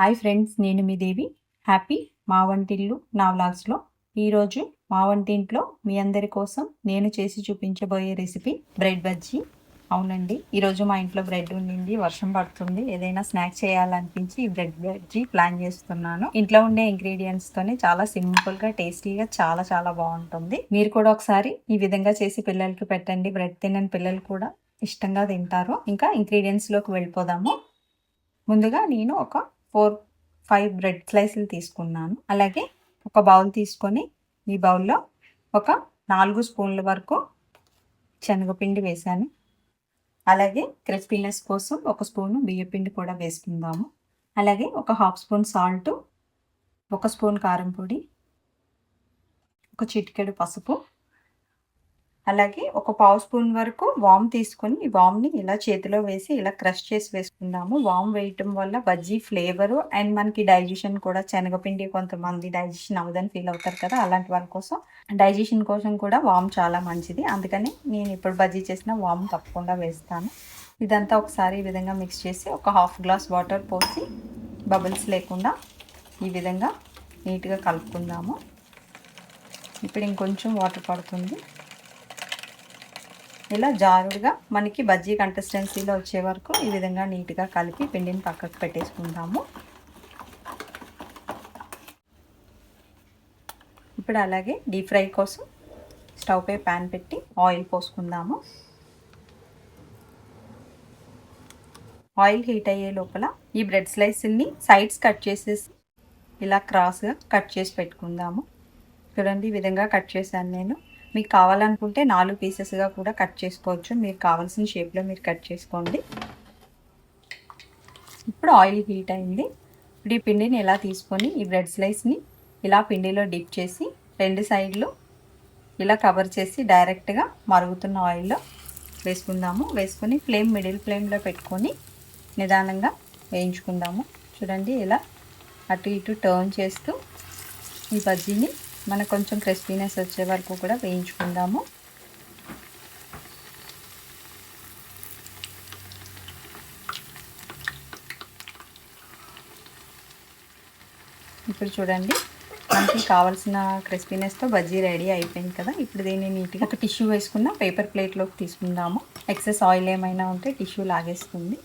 Hi friends నేను మీ దేవి. Happy మా వంటిల్లు నా వ్లాగ్స్లో. ఈరోజు మా వంటింట్లో మీ అందరి కోసం నేను చేసి చూపించబోయే రెసిపీ బ్రెడ్ బజ్జీ. అవునండి ఈరోజు మా ఇంట్లో బ్రెడ్ ఉండింది వర్షం పడుతుంది. ఏదైనా స్నాక్ చేయాలనిపించి ఈ బ్రెడ్ బజ్జీ ప్లాన్ చేస్తున్నాను. ఇంట్లో ఉండే ఇంగ్రీడియంట్స్తోనే చాలా సింపుల్గా టేస్టీగా చాలా చాలా బాగుంటుంది. మీరు కూడా ఒకసారి ఈ విధంగా చేసి పిల్లలకి పెట్టండి. బ్రెడ్ తినని పిల్లలు కూడా ఇష్టంగా తింటారు. ఇంకా ఇంగ్రీడియంట్స్లోకి వెళ్ళిపోదాము. ముందుగా నేను ఒక ఫోర్ ఫైవ్ బ్రెడ్ స్లైసులు తీసుకున్నాను. అలాగే ఒక బౌల్ తీసుకొని ఈ బౌల్లో ఒక నాలుగు స్పూన్ల వరకు శనగపిండి వేసాను అలాగే క్రిస్పీనెస్ కోసం ఒక స్పూను బియ్యపిండి కూడా వేసుకుందాము. అలాగే ఒక హాఫ్ స్పూన్ సాల్ట్ ఒక స్పూన్ కారం పొడి ఒక చిటికెడు పసుపు అలాగే ఒక పావు స్పూన్ వరకు వామ్ తీసుకొని ఈ వామ్ని ఇలా చేతిలో వేసి ఇలా క్రష్ చేసి వేసుకుందాము. వామ్ వేయటం వల్ల బజ్జీ ఫ్లేవరు అండ్ మనకి డైజెషన్ కూడా శనగపిండి కొంతమంది డైజెషన్ అవ్వదని ఫీల్ అవుతారు కదా అలాంటి వాళ్ళ కోసం. డైజెషన్ కోసం కూడా వామ్ చాలా మంచిది. అందుకని నేను ఇప్పుడు బజ్జీ చేసిన వామ్ తప్పకుండా వేస్తాను. ఇదంతా ఒకసారి ఈ విధంగా మిక్స్ చేసి ఒక హాఫ్ గ్లాస్ వాటర్ పోసి బబుల్స్ లేకుండా ఈ విధంగా నీట్గా కలుపుకుందాము. ఇప్పుడు ఇంకొంచెం వాటర్ పడుతుంది. ఇలా జారుడుగా మనకి బజ్జీ కన్సిస్టెన్సీలో వచ్చే వరకు ఈ విధంగా నీట్గా కలిపి పిండిని పక్కకు పెట్టేసుకుందాము. ఇప్పుడు అలాగే డీప్ ఫ్రై కోసం స్టవ్ పై ప్యాన్ పెట్టి ఆయిల్ పోసుకుందాము. ఆయిల్ హీట్ అయ్యే లోపల ఈ బ్రెడ్ స్లైస్ని సైడ్స్ కట్ చేసేసి ఇలా క్రాస్గా కట్ చేసి పెట్టుకుందాము. చూడండి ఈ విధంగా కట్ చేశాను నేను. మీకు కావాలనుకుంటే నాలుగు పీసెస్గా కూడా కట్ చేసుకోవచ్చు. మీరు కావాల్సిన షేప్లో మీరు కట్ చేసుకోండి. ఇప్పుడు ఆయిల్ హీట్ అయింది. ఇప్పుడు ఈ పిండిని ఇలా తీసుకొని ఈ బ్రెడ్ స్లైస్ని ఇలా పిండిలో డిప్ చేసి రెండు సైడ్లు ఇలా కవర్ చేసి డైరెక్ట్గా మరుగుతున్న ఆయిల్లో వేసుకుందాము. వేసుకొని ఫ్లేమ్ మిడిల్ ఫ్లేమ్లో పెట్టుకొని నిదానంగా వేయించుకుందాము. చూడండి ఇలా అటు ఇటు టర్న్ చేస్తూ ఈ బజ్జీని మనకు కొంచెం క్రిస్పీనెస్ వచ్చే వరకు కూడా వేయించుకుందాము. ఇప్పుడు చూడండి మనకి కావాల్సిన క్రిస్పీనెస్తో బజ్జీ రెడీ అయిపోయింది కదా. ఇప్పుడు దీన్ని నీట్గా ఒక టిష్యూ వేసుకున్న పేపర్ ప్లేట్లోకి తీసుకుందాము. ఎక్సెస్ ఆయిల్ ఏమైనా ఉంటే టిష్యూ లాగేస్తుంది.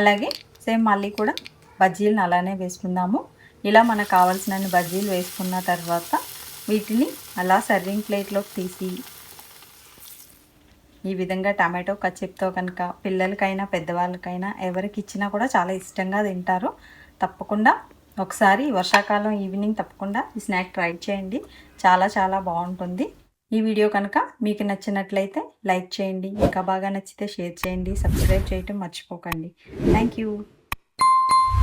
అలాగే సేమ్ మళ్ళీ కూడా బజ్జీలను అలానే వేసుకుందాము. ఇలా మనకు కావాల్సిన బజ్జీలు వేసుకున్న తర్వాత వీటిని అలా సర్వింగ్ ప్లేట్లోకి తీసి ఈ విధంగా టమాటో కచ్చిప్తో కనుక పిల్లలకైనా పెద్దవాళ్ళకైనా ఎవరికి ఇచ్చినా కూడా చాలా ఇష్టంగా తింటారు. తప్పకుండా ఒకసారి వర్షాకాలం ఈవినింగ్ తప్పకుండా ఈ స్నాక్ ట్రై చేయండి. చాలా చాలా బాగుంటుంది. ఈ వీడియో కనుక మీకు నచ్చినట్లయితే లైక్ చేయండి. ఇంకా బాగా నచ్చితే షేర్ చేయండి. సబ్స్క్రైబ్ చేయటం మర్చిపోకండి. Thank you